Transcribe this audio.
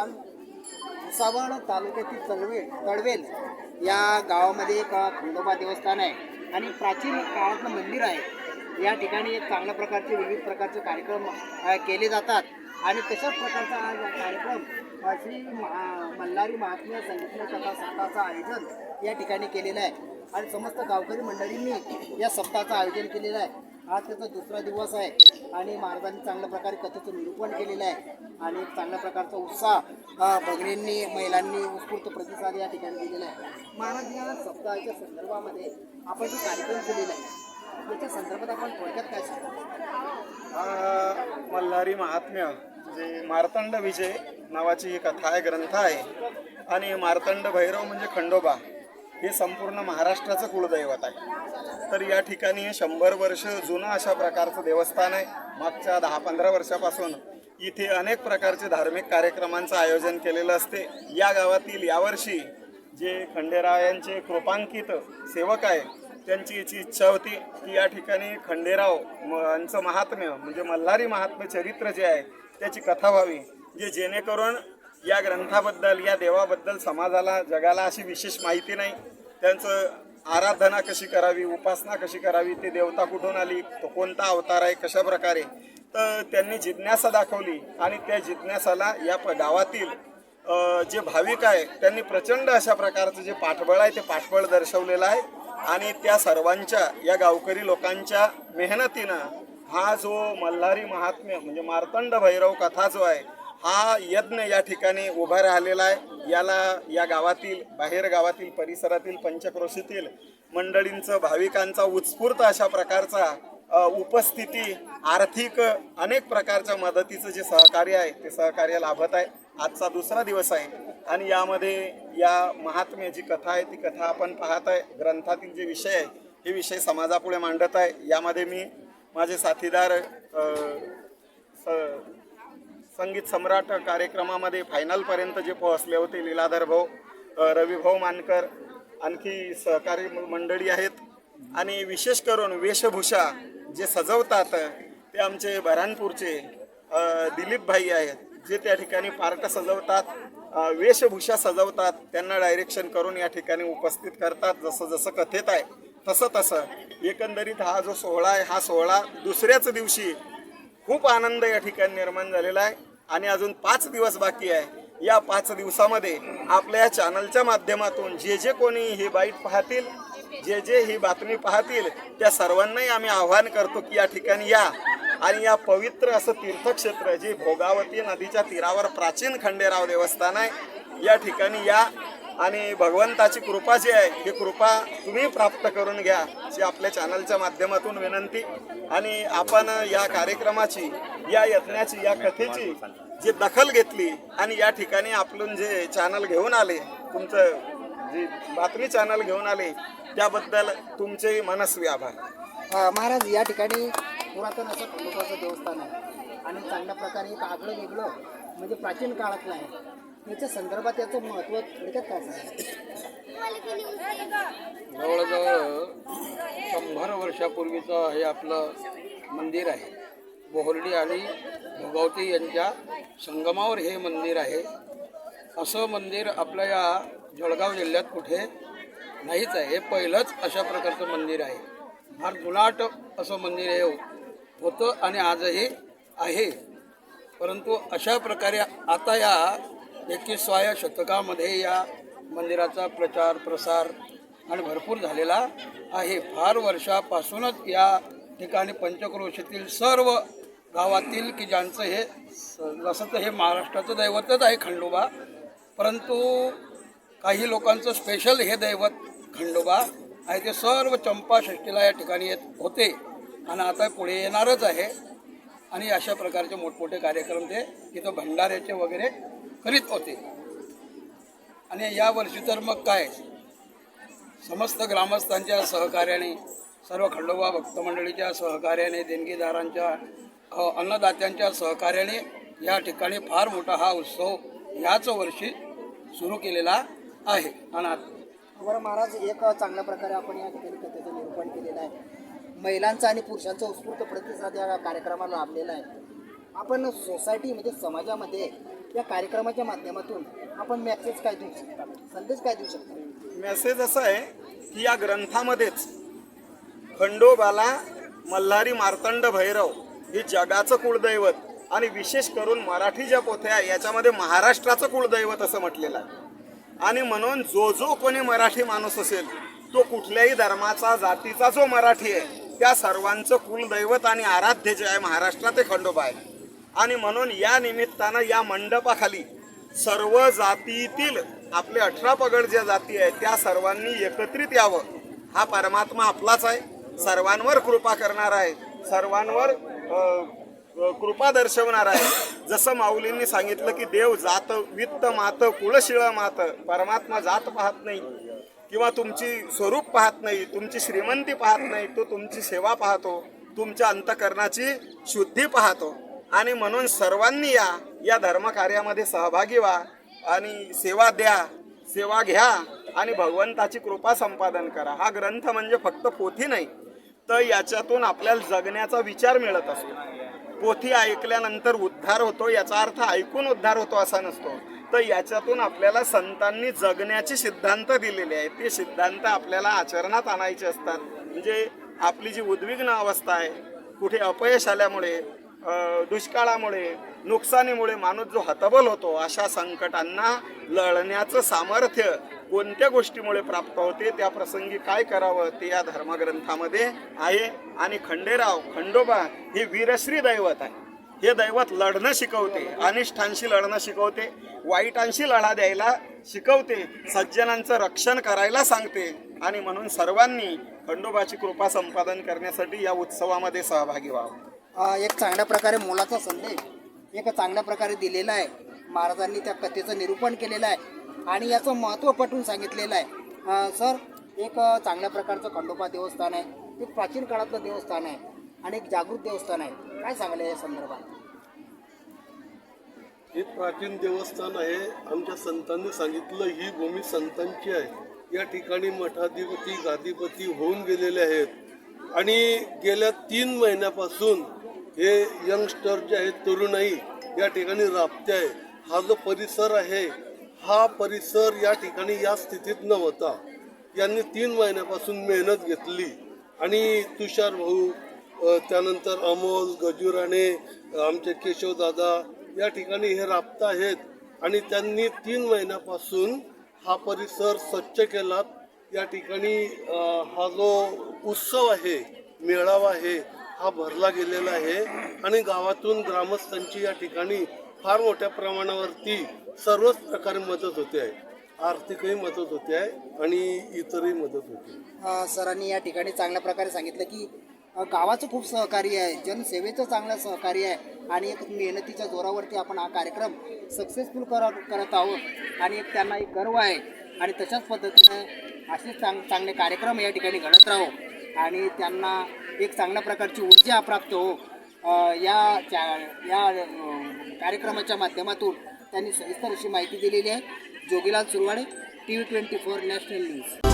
कारण सावण तालुक्यातील तळवेल तळवेल या गावामध्ये एक खंडोबा देवस्थान आहे. आणि प्राचीन काळातलं मंदिर आहे. या ठिकाणी एक चांगल्या प्रकारचे विविध प्रकारचे कार्यक्रम केले जातात. आणि तशाच प्रकारचा हा कार्यक्रम श्री महा मल्हारी महात्म्य संगीत कथा सप्ताहाचं आयोजन या ठिकाणी केलेलं आहे. आणि समस्त गावकरी मंडळींनी या सप्ताहाचं आयोजन केलेलं आहे. आज त्याचा दुसरा दिवस आहे. आणि महाराजांनी चांगल्या प्रकारे कथेचं निरूपण केलेलं आहे. आणि एक चांगल्या प्रकारचा उत्साह भगिनींनी महिलांनी उत्स्फूर्त प्रतिसाद या ठिकाणी दिलेला आहे. महाराज सप्ताहाच्या संदर्भामध्ये आपण जो कार्यक्रम केलेला आहे त्याच्या संदर्भात आपण थोडक्यात काय सांगतो मल्हारी महात्म्य जे मार्तंड विजय नावाची ही कथा आहे ग्रंथ आहे. आणि मार्तंड भैरव म्हणजे खंडोबा हे संपूर्ण महाराष्ट्राचं कुलदैवत आहे. तर या ठिकाणी शंभर वर्ष जुनं अशा प्रकारचं देवस्थान आहे. मागच्या दहा पंधरा वर्षापासून इथे अनेक प्रकारचे धार्मिक कार्यक्रमांचं आयोजन केलेलं असते. या गावातील यावर्षी जे खंडेरायांचे कृपांकित सेवक आहे त्यांची याची इच्छा होती की या ठिकाणी खंडेराव म- यांचं महात्म्य म्हणजे मल्हारी महात्म्य चरित्र जे आहे त्याची कथा व्हावी जे जेणेकरून या ग्रंथाबद्दल या देवाबद्दल समाजाला जगाला अशी विशेष माहिती नाही. त्यांचं आराधना कशी करावी उपासना कशी करावी ते देवता कुठून आली तो कोणता अवतार आहे कशा प्रकारे? तर त्यांनी जिज्ञासा दाखवली आणि त्या जिज्ञासाला या प- गावातील जे भाविक आहे त्यांनी प्रचंड अशा प्रकारचं जे पाठबळ आहे ते पाठबळ दर्शवलेलं आहे. आणि त्या सर्वांच्या या गावकरी लोकांच्या मेहनतीनं हा जो मल्हारी महात्म्य म्हणजे मार्तंड भैरव कथा जो आहे हा यज्ञ या ठिकाणी उभा राहिलेला आहे. याला या गावातील बाहेर गावातील परिसरातील पंचक्रोशीतील मंडळींचं भाविकांचा उत्स्फूर्त अशा प्रकारचा उपस्थिती आर्थिक अनेक प्रकारच्या मदतीचं जे सहकार्य आहे ते सहकार्य लाभत आहे. आजचा दुसरा दिवस आहे आणि यामध्ये या महात्म्य जी कथा आहे ती कथा आपण पाहत आहे. ग्रंथातील जे विषय आहे हे विषय समाजापुढे मांडत आहे. यामध्ये मी माझे साथीदार स- संगीत सम्राट कार्यक्रमामध्ये फायनलपर्यंत जे पोहोचले होते लीलाधर भाऊ रविभाऊ मानकर आणखी सहकारी मंडळी आहेत. आणि विशेष करून वेशभूषा जे सजवतात ते आमचे बऱ्हाणपूरचे दिलीप भाई आहेत जे त्या ठिकाणी पार्ट सजवतात वेशभूषा सजवतात त्यांना डायरेक्शन करून या ठिकाणी उपस्थित करतात. जसं जसं कथेत आहे तसं तसं. एकंदरीत हा जो सोहळा आहे हा सोहळा दुसऱ्याच दिवशी खूप आनंद या ठिकाणी निर्माण झालेला आहे. आणि अजून पाच दिवस बाकी आहे. या पाच दिवसामध्ये आपल्या या चॅनलच्या माध्यमातून जे जे कोणी ही बाईट पाहतील जे जे ही बातमी पाहतील त्या सर्वांनाही आम्ही आव्हान करतो की या ठिकाणी या. आणि या पवित्र असं तीर्थक्षेत्र जे भोगावती नदीच्या तीरावर प्राचीन खंडेराव देवस्थान आहे या ठिकाणी या. आणि भगवंताची कृपा जी आहे ही कृपा तुम्ही प्राप्त करून घ्या जी आपल्या चॅनलच्या माध्यमातून विनंती. आणि आपण या कार्यक्रमाची या यत्नाची या कथेची जी दखल घेतली आणि या ठिकाणी आपण जे चॅनल घेऊन आले तुमचं जी बातमी चॅनल घेऊन आले त्याबद्दल तुमचे मनस्वी आभार. महाराज या ठिकाणी पुरातन असं कुटुंबाचं देवस्थान आहे. आणि चांगल्या प्रकारे एक आगळं वेगळं म्हणजे प्राचीन काळातलं आहे. याच्या संदर्भात याचं महत्त्व थोडक्यात काय जवळजवळ शंभर वर्षापूर्वीचं हे आपलं मंदिर आहे. बोहर्डी आणि भोगावती यांच्या संगमावर हे मंदिर आहे. असं मंदिर आपल्या या जळगाव जिल्ह्यात कुठे नाहीच आहे. हे पहिलंच अशा प्रकारचं मंदिर आहे. फार जुनाट असं मंदिर हे होतं आणि आजही आहे. परंतु अशा प्रकारे आता या एकविसाव्या शतकामध्ये या मंदिराचा प्रचार प्रसार आणि भरपूर झालेला आहे. फार वर्षापासूनच या ठिकाणी पंचक्रोशीतील सर्व गावातील की ज्यांचं हे स- जसं तर हे महाराष्ट्राचं दैवतच आहे खंडोबा परंतु काही लोकांचं स्पेशल हे दैवत खंडोबा आहे. ते सर्व चंपाषष्टीला या ठिकाणी येत होते. आणि आता पुढे येणारच आहे. आणि अशा प्रकारचे मोठमोठे कार्यक्रम ते तिथं भंडाऱ्याचे वगैरे करीत होते. आणि या वर्षी तर मग काय? समस्त ग्रामस्थांच्या सहकार्याने सर्व खंडोबा भक्त मंडळीच्या सहकार्याने देणगीदारांच्या अन्नदात्यांच्या सहकार्याने या ठिकाणी फार मोठा हा उत्सव याच वर्षी सुरू केलेला आहे. अनाथ. बरं महाराज एक चांगल्या प्रकारे आपण या ठिकाणी कथेचं निरूपण केलेलं आहे. महिलांचा आणि पुरुषांचा उत्स्फूर्त प्रतिसाद या कार्यक्रमाला लाभलेला आहे. आपण सोसायटी म्हणजे समाजामध्ये या कार्यक्रमाच्या माध्यमातून आपण मेसेज काय देऊ शकता? संदेश काय देऊ शकता? मेसेज असा आहे की या ग्रंथामध्येच खंडोबाला मल्हारी मार्तंड भैरव हे जगाचं कुळदैवत आणि विशेष करून मराठी ज्या पोथ्या याच्यामध्ये महाराष्ट्राचं कुळदैवत असं म्हटलेलं आहे. आणि म्हणून जो जो कोणी मराठी माणूस असेल तो कुठल्याही धर्माचा जातीचा जो मराठी आहे त्या सर्वांचं कुलदैवत आणि आराध्य जे आहे महाराष्ट्रात ते खंडोबा आहे. आणि म्हणून या निमित्तानं या मंडपाखाली सर्व जातीतील आपले अठरा पगड ज्या जाती आहेत त्या सर्वांनी एकत्रित यावं. हा परमात्मा आपलाच आहे. सर्वांवर कृपा करणार आहे. सर्वांवर कृपा दर्शवणार आहे. जसं माऊलींनी सांगितलं की देव जात वित्त मात कुळशिळ मात. परमात्मा जात पाहत नाही. किंवा तुमची स्वरूप पाहत नाही तुमची श्रीमंती पाहत नाही तो तुमची सेवा पाहतो तुमच्या अंतकरणाची शुद्धी पाहतो. आणि म्हणून सर्वांनी या या धर्मकार्यामध्ये सहभागी व्हा आणि सेवा द्या सेवा घ्या आणि भगवंताची कृपा संपादन करा. हा ग्रंथ म्हणजे फक्त पोथी नाही तर याच्यातून आपल्याला जगण्याचा विचार मिळत असतो. पोथी ऐकल्यानंतर उद्धार होतो याचा अर्थ ऐकून उद्धार होतो असा नसतो. तर याच्यातून आपल्याला संतांनी जगण्याचे सिद्धांत दिलेले आहेत. ते सिद्धांत आपल्याला आचरणात आणायचे असतात. म्हणजे आपली जी उद्विग्न अवस्था आहे कुठे अपयश आल्यामुळे दुष्काळामुळे नुकसानीमुळे माणूस जो हतबल होतो अशा संकटांना लढण्याचं सामर्थ्य कोणत्या गोष्टीमुळे प्राप्त होते त्या प्रसंगी काय करावं ते या धर्मग्रंथामध्ये आहे. आणि खंडेराव खंडोबा हे वीरश्री दैवत आहे हे दैवत लढणं शिकवते अनिष्ठांशी लढणं शिकवते वाईटांशी लढा द्यायला शिकवते सज्जनांचं रक्षण करायला सांगते आणि म्हणून सर्वांनी खंडोबाची कृपा संपादन करण्यासाठी या उत्सवामध्ये सहभागी व्हावं. एक चांगल्या प्रकारे मोलाचा संदेश एक चांगल्या प्रकारे दिलेला आहे. महाराजांनी त्या कथेचं निरूपण केलेलं आहे आणि याचं महत्त्व पटवून सांगितलेलं आहे. सर एक चांगल्या प्रकारचं खंडोबा देवस्थान आहे एक प्राचीन काळातलं देवस्थान आहे आणि एक जागृत देवस्थान आहे. काय सांगाल या संदर्भात? हे प्राचीन देवस्थान आहे. आमच्या संतांनी सांगितलं ही भूमी संतांची आहे. या ठिकाणी मठाधिपती गादीपती होऊन गेलेले आहेत. आणि गेल्या तीन महिन्यापासून हे यंगस्टर जे आहेत तरुणाई या ठिकाणी राबते आहे हा जो परिसर आहे हा परिसर या ठिकाणी या स्थितीत नव्हता. यांनी तीन महिन्यापासून मेहनत घेतली. आणि तुषार भाऊ त्यानंतर अमोल गजुराणे आमचे केशवदादा या ठिकाणी हे राबत आहेत. आणि त्यांनी तीन महिन्यापासून हा परिसर स्वच्छ केला या ठिकाणी हा जो उत्सव आहे मेळावा आहे हा भरला गेलेला आहे. आणि गावातून ग्रामस्थांची या ठिकाणी फार मोठ्या प्रमाणावरती सर्वच प्रकारे मदत होते आहे. आर्थिकही मदत होते आहे आणि इतरही मदत होते सरांनी या ठिकाणी चांगल्या प्रकारे सांगितलं की गावाचं खूप सहकार्य आहे. जनसेवेचं चांगलं सहकार्य आहे. आणि एक मेहनतीच्या जोरावरती आपण हा कार्यक्रम सक्सेसफुल कर करत आहोत. आणि एक त्यांना एक गर्व आहे. आणि तशाच पद्धतीनं असेच चांग चांगले कार्यक्रम या ठिकाणी घडत राहो. आणि त्यांना एक चांगल्या प्रकारची ऊर्जा प्राप्त हो. या च्या- या कार्यक्रमाच्या माध्यमातून त्यांनी सविस्तर अशी माहिती दिलेली आहे. Jogilal Suravade T V twenty four national news.